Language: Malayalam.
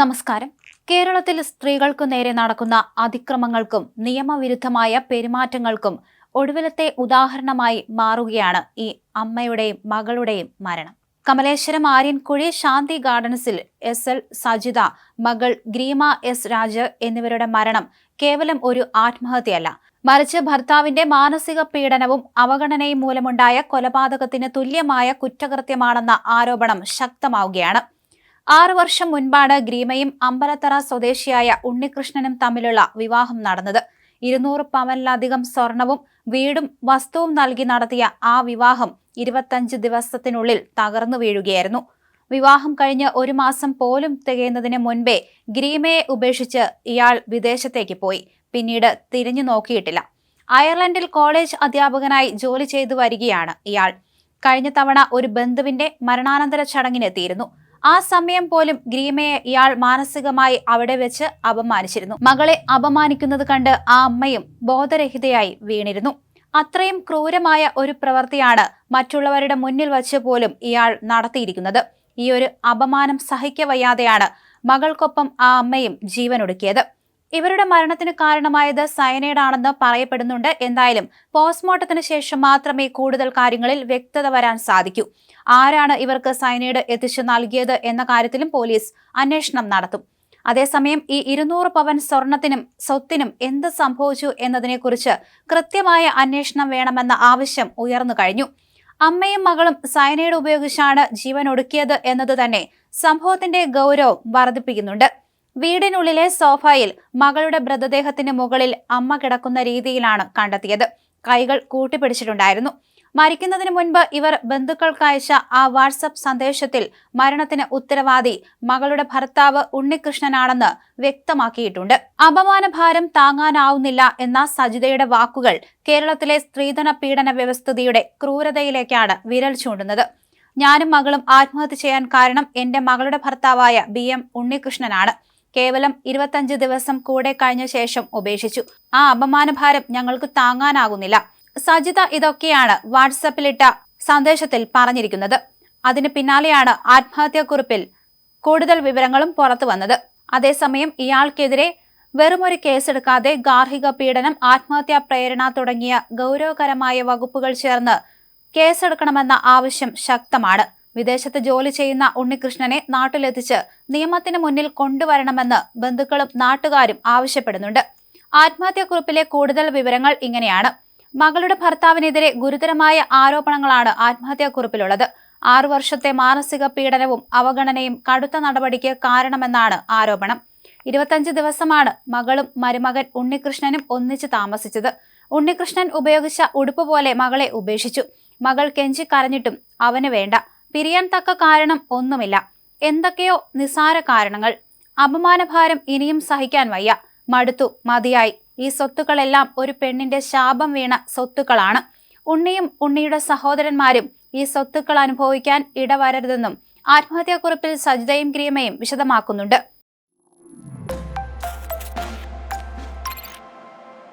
നമസ്കാരം. കേരളത്തിൽ സ്ത്രീകൾക്ക് നേരെ നടക്കുന്ന അതിക്രമങ്ങൾക്കും നിയമവിരുദ്ധമായ പെരുമാറ്റങ്ങൾക്കും ഒടുവിലത്തെ ഉദാഹരണമായി മാറുകയാണ് ഈ അമ്മയുടെയും മകളുടെയും മരണം. കമലേശ്വരം ആര്യൻകുഴി ശാന്തി ഗാർഡൻസിൽ എസ്. എൽ. സജിത മകൾ ഗ്രീമ എസ്. രാജ് എന്നിവരുടെ മരണം കേവലം ഒരു ആത്മഹത്യയല്ല. മറിച്ച് ഭർത്താവിന്റെ മാനസിക പീഡനവും അവഗണനയും മൂലമുണ്ടായ കൊലപാതകത്തിന് തുല്യമായ കുറ്റകൃത്യമാണെന്ന ആരോപണം ശക്തമാവുകയാണ്. ആറു വർഷം മുൻപാണ് ഗ്രീമയും അമ്പലത്തറ സ്വദേശിയായ ഉണ്ണികൃഷ്ണനും തമ്മിലുള്ള വിവാഹം നടന്നത്. ഇരുന്നൂറ് പവനിലധികം സ്വർണവും വീടും വസ്തുവും നൽകി നടത്തിയ ആ വിവാഹം ഇരുപത്തഞ്ച് ദിവസത്തിനുള്ളിൽ തകർന്നു വീഴുകയായിരുന്നു. വിവാഹം കഴിഞ്ഞ് ഒരു മാസം പോലും തികയുന്നതിന് മുൻപേ ഗ്രീമയെ ഉപേക്ഷിച്ച് ഇയാൾ വിദേശത്തേക്ക് പോയി. പിന്നീട് തിരിഞ്ഞു നോക്കിയിട്ടില്ല. അയർലൻഡിൽ കോളേജ് അധ്യാപകനായി ജോലി ചെയ്തു വരികയാണ് ഇയാൾ. കഴിഞ്ഞ തവണ ഒരു ബന്ധുവിന്റെ മരണാനന്തര ചടങ്ങിനെത്തിയിരുന്നു. ആ സമയം പോലും ഗ്രീമയെ ഇയാൾ മാനസികമായി അവിടെ വെച്ച് അപമാനിച്ചിരുന്നു. മകളെ അപമാനിക്കുന്നത് കണ്ട് ആ അമ്മയും ബോധരഹിതയായി വീണിരുന്നു. അത്രയും ക്രൂരമായ ഒരു പ്രവൃത്തിയാണ് മറ്റുള്ളവരുടെ മുന്നിൽ വച്ച് പോലും ഇയാൾ നടത്തിയിരിക്കുന്നത്. ഈ ഒരു അപമാനം സഹിക്കവയ്യാതെയാണ് മകൾക്കൊപ്പം ആ അമ്മയും ജീവനൊടുക്കിയത്. ഇവരുടെ മരണത്തിന് കാരണമായത് സയനൈഡ് ആണെന്ന് പറയപ്പെടുന്നുണ്ട്. എന്തായാലും പോസ്റ്റ്മോർട്ടത്തിന് ശേഷം മാത്രമേ കൂടുതൽ കാര്യങ്ങളിൽ വ്യക്തത വരാൻ സാധിക്കൂ. ആരാണ് ഇവർക്ക് സയനൈഡ് എത്തിച്ചു നൽകിയത് എന്ന കാര്യത്തിലും പോലീസ് അന്വേഷണം നടത്തും. അതേസമയം ഈ ഇരുന്നൂറ് പവൻ സ്വർണത്തിനും സ്വത്തിനും എന്ത് സംഭവിച്ചു എന്നതിനെക്കുറിച്ച് കൃത്യമായ അന്വേഷണം വേണമെന്ന ആവശ്യം ഉയർന്നു കഴിഞ്ഞു. അമ്മയും മകളും സയനൈഡ് ഉപയോഗിച്ചാണ് ജീവൻ ഒടുക്കിയത് എന്നത് തന്നെ സംഭവത്തിന്റെ ഗൗരവം വർദ്ധിപ്പിക്കുന്നുണ്ട്. വീടിനുള്ളിലെ സോഫയിൽ മകളുടെ മൃതദേഹത്തിന് മുകളിൽ അമ്മ കിടക്കുന്ന രീതിയിലാണ് കണ്ടെത്തിയത്. കൈകൾ കൂട്ടിപ്പിടിച്ചിട്ടുണ്ടായിരുന്നു. മരിക്കുന്നതിന് മുൻപ് ഇവർ ബന്ധുക്കൾക്കയച്ച ആ വാട്സപ്പ് സന്ദേശത്തിൽ മരണത്തിന് ഉത്തരവാദി മകളുടെ ഭർത്താവ് ഉണ്ണികൃഷ്ണനാണെന്ന് വ്യക്തമാക്കിയിട്ടുണ്ട്. അപമാനഭാരം താങ്ങാനാവുന്നില്ല എന്ന സജിതയുടെ വാക്കുകൾ കേരളത്തിലെ സ്ത്രീധന പീഡന വ്യവസ്ഥിതിയുടെ ക്രൂരതയിലേക്കാണ് വിരൽ ചൂണ്ടുന്നത്. ഞാനും മകളും ആത്മഹത്യ ചെയ്യാൻ കാരണം എന്റെ മകളുടെ ഭർത്താവായ ബി എം ഉണ്ണികൃഷ്ണനാണ്. കേവലം ഇരുപത്തഞ്ച് ദിവസം കൂടെ കഴിഞ്ഞ ശേഷം ഉപേക്ഷിച്ചു. ആ അപമാനഭാരം ഞങ്ങൾക്ക് താങ്ങാനാകുന്നില്ല സജിത ഇതൊക്കെയാണ് വാട്സപ്പിലിട്ട സന്ദേശത്തിൽ പറഞ്ഞിരിക്കുന്നത്. അതിന് പിന്നാലെയാണ് ആത്മഹത്യാക്കുറിപ്പിൽ കൂടുതൽ വിവരങ്ങളും പുറത്തു വന്നത്. അതേസമയം ഇയാൾക്കെതിരെ വെറുമൊരു കേസെടുക്കാതെ ഗാർഹിക പീഡനം ആത്മഹത്യാ പ്രേരണ തുടങ്ങിയ ഗൗരവകരമായ വകുപ്പുകൾ ചേർന്ന് കേസെടുക്കണമെന്ന ആവശ്യം ശക്തമാണ്. വിദേശത്ത് ജോലി ചെയ്യുന്ന ഉണ്ണികൃഷ്ണനെ നാട്ടിലെത്തിച്ച് നിയമത്തിന് മുന്നിൽ കൊണ്ടുവരണമെന്ന് ബന്ധുക്കളും നാട്ടുകാരും ആവശ്യപ്പെടുന്നുണ്ട്. ആത്മഹത്യാക്കുറിപ്പിലെ കൂടുതൽ വിവരങ്ങൾ ഇങ്ങനെയാണ്. മകളുടെ ഭർത്താവിനെതിരെ ഗുരുതരമായ ആരോപണങ്ങളാണ് ആത്മഹത്യാക്കുറിപ്പിലുള്ളത്. ആറു വർഷത്തെ മാനസിക പീഡനവും അവഗണനയും കടുത്ത നടപടിക്ക് കാരണമെന്നാണ് ആരോപണം. ഇരുപത്തഞ്ച് ദിവസമാണ് മകളും മരുമകൻ ഉണ്ണികൃഷ്ണനും ഒന്നിച്ച് താമസിച്ചത്. ഉണ്ണികൃഷ്ണൻ ഉപയോഗിച്ച ഉടുപ്പ് പോലെ മകളെ ഉപേക്ഷിച്ചു. മകൾ കെഞ്ചി കരഞ്ഞിട്ടും അവന് വേണ്ട. പിരിയാൻ തക്ക കാരണം ഒന്നുമില്ല. എന്തൊക്കെയോ നിസാര കാരണങ്ങൾ. അപമാനഭാരം ഇനിയും സഹിക്കാൻ വയ്യ. മടുത്തു. മതിയായി. ഈ സ്വത്തുക്കളെല്ലാം ഒരു പെണ്ണിന്റെ ശാപം വീണ സ്വത്തുക്കളാണ്. ഉണ്ണിയും ഉണ്ണിയുടെ സഹോദരന്മാരും ഈ സ്വത്തുക്കൾ അനുഭവിക്കാൻ ഇടവരരുതെന്നും ആത്മഹത്യാക്കുറിപ്പിൽ സജിതയും ക്രിയമയും വിശദമാക്കുന്നുണ്ട്.